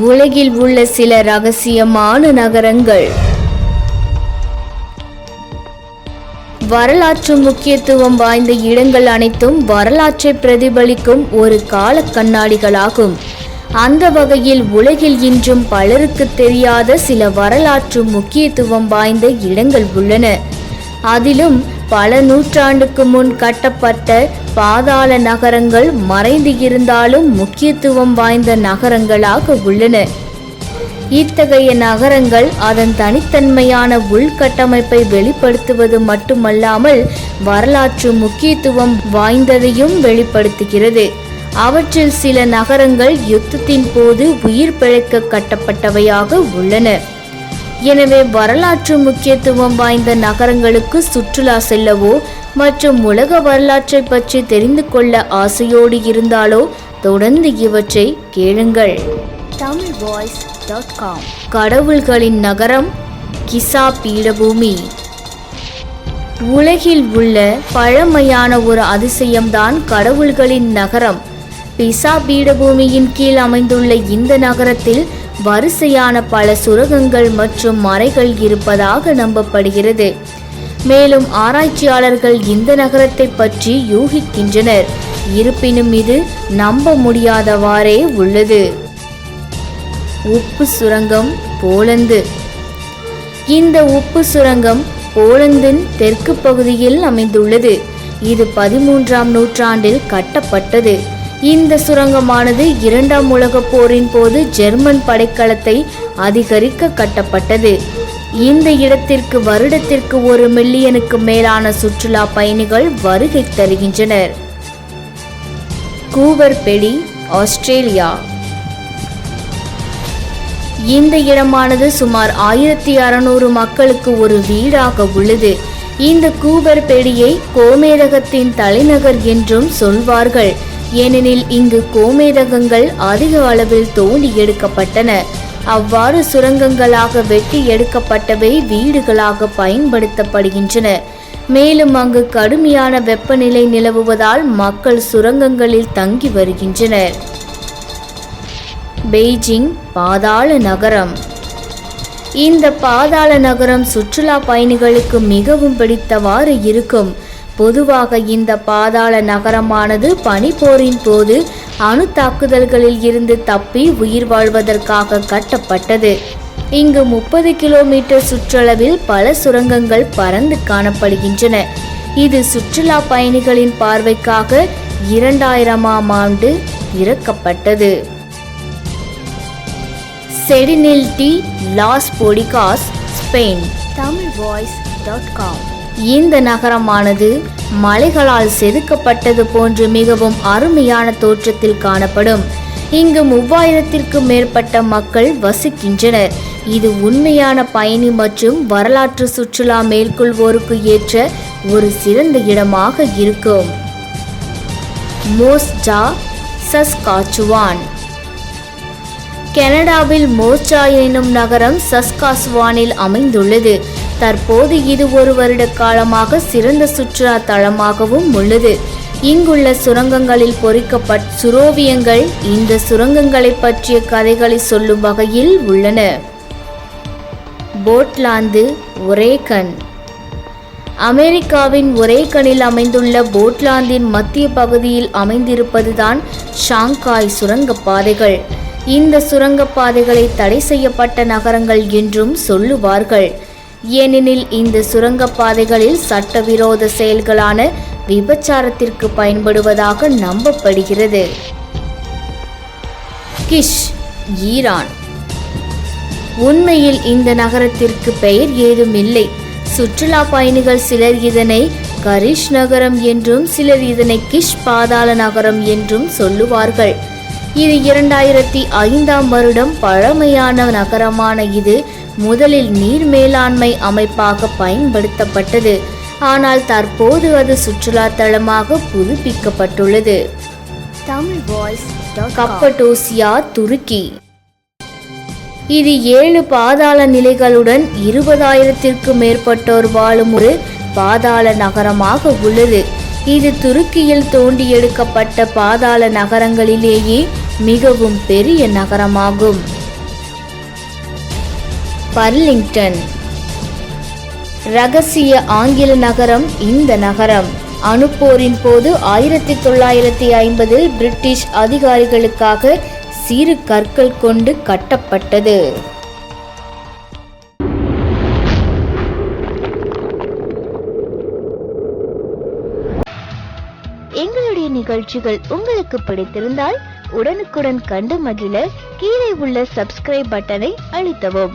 உலகில் உள்ள சில ரகசியமான நகரங்கள். வரலாற்று முக்கியத்துவம் வாய்ந்த இடங்கள் அனைத்தும் வரலாற்றை பிரதிபலிக்கும் ஒரு கால கண்ணாடிகளாகும். அந்த வகையில் உலகில் இன்றும் பலருக்கு தெரியாத சில வரலாற்று முக்கியத்துவம் வாய்ந்த இடங்கள் உள்ளன. அதிலும் பல நூற்றாண்டுக்கு முன் கட்டப்பட்ட பாதாள நகரங்கள் மறைந்து இருந்தாலும் முக்கியத்துவம் வாய்ந்த நகரங்களாக உள்ளன. இத்தகைய நகரங்கள் அதன் தனித்தன்மையான உள்கட்டமைப்பை வெளிப்படுத்துவது மட்டுமல்லாமல் வரலாற்று முக்கியத்துவம் வாய்ந்ததையும் வெளிப்படுத்துகிறது. அவற்றில் சில நகரங்கள் யுத்தத்தின் போது உயிர் பிழைக்க கட்டப்பட்டவையாக உள்ளன. எனவே வரலாற்று முக்கியத்துவம் வாய்ந்த நகரங்களுக்கு சுற்றுலா செல்லவோ மற்றும் உலக வரலாற்றை பற்றி தெரிந்து கொள்ள ஆசையோடு இருந்தாலோ தொடர்ந்து இவற்றை கேளுங்கள். Tamil voice dot com. கடவுள்களின் நகரம் கிசா பீடபூமி. உலகில் உள்ள பழமையான ஒரு அதிசயம்தான் கடவுள்களின் நகரம். பிசா பீடபூமியின் கீழ் அமைந்துள்ள இந்த நகரத்தில் வரிசையான பல சுரங்கங்கள் மற்றும் மறைகள் இருப்பதாக நம்பப்படுகிறது. மேலும் ஆராய்ச்சியாளர்கள் இந்த நகரத்தை பற்றி யூகிக்கின்றனர். இருப்பினும் இது நம்ப முடியாதவாறே உள்ளது. உப்பு சுரங்கம் போலந்து. இந்த உப்பு சுரங்கம் போலந்தின் தெற்கு பகுதியில் அமைந்துள்ளது. இது பதிமூன்றாம் நூற்றாண்டில் கட்டப்பட்டது. இந்த சுரங்கமானது இரண்டாம் உலகப் போரின் போது ஜெர்மன் படைக்கலத்தை அதிகரிக்க கட்டப்பட்டது. இந்த இடத்திற்கு வருடத்திற்கு ஒரு மில்லியனுக்கு மேலான சுற்றுலா பயணிகள் வருகை தருகின்றனர். Coober Pedy Australia. இந்த இடமானது சுமார் ஆயிரத்தி அறுநூறு மக்களுக்கு ஒரு வீடாக உள்ளது. இந்த கூபர் பெடியை கோமேதகத்தின் தலைநகர் என்றும் சொல்வார்கள். ஏனெனில் இங்கு கோமேதகங்கள் அதிக அளவில் தோண்டி எடுக்கப்பட்டன. அவ்வாறு சுரங்கங்களாக வெட்டி எடுக்கப்பட்டவை வீடுகளாக பயன்படுத்தப்படுகின்றன. மேலும் அங்கு கடுமையான வெப்பநிலை நிலவுவதால் மக்கள் சுரங்கங்களில் தங்கி வருகின்றனர். பெய்ஜிங் பாதாள நகரம். இந்த பாதாள நகரம் சுற்றுலா பயணிகளுக்கு மிகவும் பிடித்தவாறு இருக்கும். பொதுவாக இந்த பாதாள நகரமானது பனிப்போரின் போது அணு தாக்குதல்களில் இருந்து தப்பி உயிர் வாழ்வதற்காக கட்டப்பட்டது. இங்கு முப்பது கிலோமீட்டர் சுற்றளவில் பல சுரங்கங்கள் பறந்து காணப்படுகின்றன. இது சுற்றுலா பயணிகளின் பார்வைக்காக இரண்டாயிரமாம் ஆண்டு இறக்கப்பட்டது. Setenil de las Bodegas Spain. Tamil voice dot com. இந்த நகரமானது மலைகளால் செதுக்கப்பட்டது போன்று மிகவும் அருமையான தோற்றத்தில் காணப்படும். இங்கு மூவாயிரத்திற்கும் மேற்பட்ட மக்கள் வசிக்கின்றனர். இது உண்மையான பயணி மற்றும் வரலாற்று சுற்றுலா மேற்கொள்வோருக்கு ஏற்ற ஒரு சிறந்த இடமாக இருக்கும். மோஸ்டா சஸ்காச்சுவான். கனடாவில் மோர்ச்சா எனும் நகரம் சஸ்காஸ்வானில் அமைந்துள்ளது. தற்போது இது ஒரு வருட காலமாக சிறந்த சுற்றுலா தளமாகவும் உள்ளது. இங்குள்ள சுரங்கங்களில் பொறிக்கப்பட்ட சுரோவியங்கள் இந்த சுரங்கங்களை பற்றிய கதைகளை சொல்லும் வகையில் உள்ளன. போட்லாந்து ஒரேகன் அமெரிக்காவின் ஒரேகனில் அமைந்துள்ள போட்லாந்தின் மத்திய பகுதியில் அமைந்திருப்பதுதான் ஷாங்காய் சுரங்கப்பாதைகள். இந்த சுரங்கப்பாதைகளை தடை செய்யப்பட்ட நகரங்கள் என்றும் சொல்லுவார்கள். ஏனெனில் இந்த சுரங்கப்பாதைகளில் சட்டவிரோத செயல்களான விபச்சாரத்திற்கு பயன்படுவதாக நம்பப்படுகிறது. Kish Iran. உண்மையில் இந்த நகரத்திற்கு பெயர் ஏதும் இல்லை சுற்றுலா பயணிகள் சிலர் இதனை கரிஷ் நகரம் என்றும் சிலர் இதனை கிஷ் பாதாள நகரம் என்றும் சொல்லுவார்கள். இது இரண்டாயிரத்தி ஐந்தாம் வருடம் பழமையான நகரமான இது முதலில் நீர் மேலாண்மை அமைப்பாக பயன்படுத்தப்பட்டது. ஆனால் தற்போது அது சுற்றுலா தளமாக புதுப்பிக்கப்பட்டுள்ளது. தமிழ் வாய்ஸ் கப்படோசியா துருக்கி. இது ஏழு பாதாள நிலைகளுடன் இருபதாயிரத்திற்கு மேற்பட்டோர் வாழும் ஒரு பாதாள நகரமாக உள்ளது. இது துருக்கியில் தோண்டி எடுக்கப்பட்ட பாதாள நகரங்களிலேயே மிகவும் பெரிய நகரமாகும். பர்லிங்டன். ரகசிய ஆங்கில நகரம் இந்த நகரம். அணுப்போரின் போது ஆயிரத்தி தொள்ளாயிரத்தி ஐம்பதில் பிரிட்டிஷ் அதிகாரிகளுக்காக சிறு கற்கள் கொண்டு கட்டப்பட்டது. எங்களுடைய நிகழ்ச்சிகள் உங்களுக்கு பிடித்திருந்தால் உடனுக்குடன் கண்டு மகிழ கீழே உள்ள சப்ஸ்கிரைப் பட்டனை அழுத்தவும்.